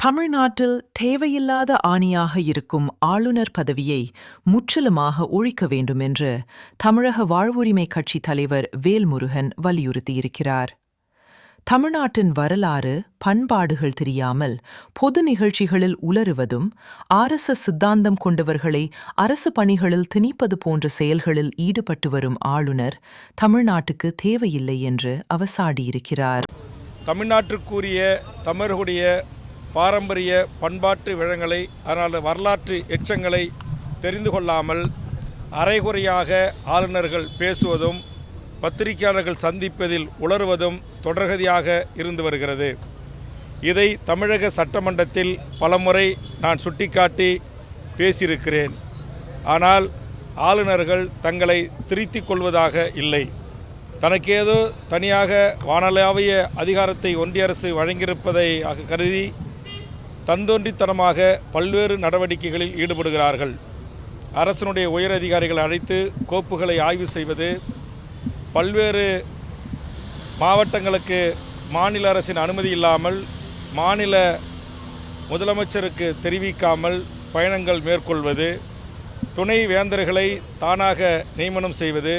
தமிழ்நாட்டில் தேவையில்லாத ஆணியாக இருக்கும் ஆளுநர் பதவியை முற்றிலுமாக ஒழிக்க வேண்டும் என்று தமிழக வாழ்வுரிமை கட்சி தலைவர் வேல்முருகன் வலியுறுத்தியிருக்கிறார். தமிழ்நாட்டின் வரலாறு பண்பாடுகள் தெரியாமல் பொது நிகழ்ச்சிகளில் உலருவதும் அரச சித்தாந்தம் கொண்டவர்களை அரசு பணிகளில் திணிப்பது போன்ற செயல்களில் ஈடுபட்டு வரும் ஆளுநர் தமிழ்நாட்டுக்கு தேவையில்லை என்று அவர் சாடியிருக்கிறார் தமிழ்நாட்டிற்குரிய தமிழர்களுடைய பாரம்பரிய பண்பாட்டு விழங்களை அதனால் வரலாற்று எச்சங்களை தெரிந்து கொள்ளாமல் அரைகுறையாக ஆளுநர்கள் பேசுவதும் பத்திரிகையாளர்கள் சந்திப்பதில் உளறுவதும் தொடர்கதியாக இருந்து வருகிறது. இதை தமிழக சட்டமன்றத்தில் பலமுறை நான் சுட்டிக்காட்டி பேசியிருக்கிறேன். ஆனால் ஆளுநர்கள் தங்களை திருத்திக் கொள்வதாக இல்லை. தனக்கேதோ தனியாக வானளாவிய அதிகாரத்தை ஒன்றிய அரசு வழங்கியிருப்பதை கருதி தந்தோன்றித்தனமாக பல்வேறு நடவடிக்கைகளில் ஈடுபடுகிறார்கள். அரசனுடைய உயர் அழைத்து கோப்புகளை ஆய்வு செய்வது பல்வேறு மாவட்டங்களுக்கு மாநில அரசின் அனுமதி இல்லாமல் மாநில முதலமைச்சருக்கு தெரிவிக்காமல் பயணங்கள் மேற்கொள்வது துணை வேந்தர்களை தானாக நியமனம் செய்வது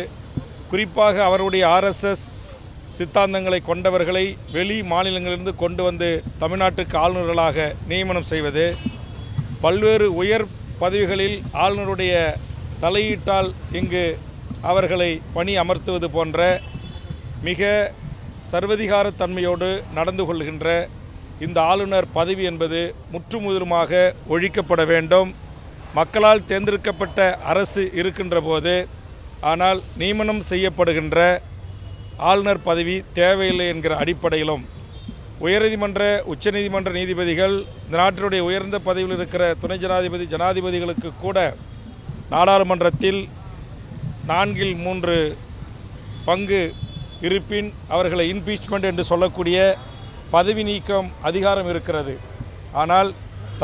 குறிப்பாக அவருடைய ஆர்எஸ்எஸ் சித்தாந்தங்களை கொண்டவர்களை வெளி மாநிலங்களிலிருந்து கொண்டு வந்து தமிழ்நாட்டுக்கு ஆளுநர்களாக நியமனம் செய்வது பல்வேறு உயர் பதவிகளில் ஆளுநருடைய தலையீட்டால் இங்கு அவர்களை பணி அமர்த்துவது போன்ற மிக சர்வதிகார தன்மையோடு நடந்து கொள்கின்ற இந்த ஆளுநர் பதவி என்பது முற்றுமுதலுமாக ஒழிக்கப்பட வேண்டும். மக்களால் தேர்ந்தெடுக்கப்பட்ட அரசு இருக்கின்ற போது ஆனால் நியமனம் செய்யப்படுகின்ற ஆளுநர் பதவி தேவையில்லை என்கிற அடிப்படையிலும் உயர்நீதிமன்ற உச்சநீதிமன்ற நீதிபதிகள் இந்த நாட்டினுடைய உயர்ந்த பதவியில் இருக்கிற துணை ஜனாதிபதி ஜனாதிபதிகளுக்கு கூட நாடாளுமன்றத்தில் நான்கில் மூன்று பங்கு இருப்பின் அவர்களை இன்பீச்மெண்ட் என்று சொல்லக்கூடிய பதவி நீக்கம் அதிகாரம் இருக்கிறது. ஆனால்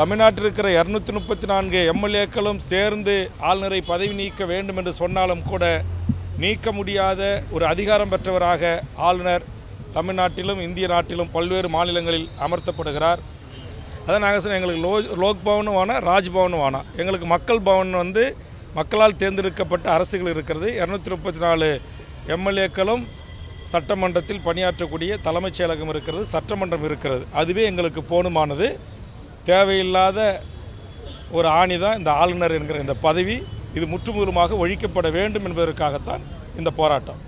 தமிழ்நாட்டில் இருக்கிற இரநூத்தி முப்பத்தி நான்கு எம்எல்ஏக்களும் சேர்ந்து ஆளுநரை பதவி நீக்க வேண்டும் என்று சொன்னாலும் கூட நீக்க முடியாத ஒரு அதிகாரம் பெற்றவராக ஆளுநர் தமிழ்நாட்டிலும் இந்திய நாட்டிலும் பல்வேறு மாநிலங்களில் அமர்த்தப்படுகிறார். அதை நாங்கள் சொன்ன எங்களுக்கு லோ லோக் பவனும் ராஜ்பவனும் வானா எங்களுக்கு மக்கள் பவன் வந்து மக்களால் தேர்ந்தெடுக்கப்பட்ட அரசுகள் இருக்கிறது. இரநூத்தி முப்பத்தி நாலு எம்எல்ஏக்களும் சட்டமன்றத்தில் பணியாற்றக்கூடிய தலைமைச் செயலகம் இருக்கிறது சட்டமன்றம் இருக்கிறது. அதுவே எங்களுக்கு போணுமானது தேவையில்லாத ஒரு ஆணி தான் இந்த ஆளுநர் என்கிற இந்த பதவி. இது முற்றுமுதலுமாக ஒழிக்கப்பட வேண்டும் என்பதற்காகத்தான் இந்த போராட்டம்.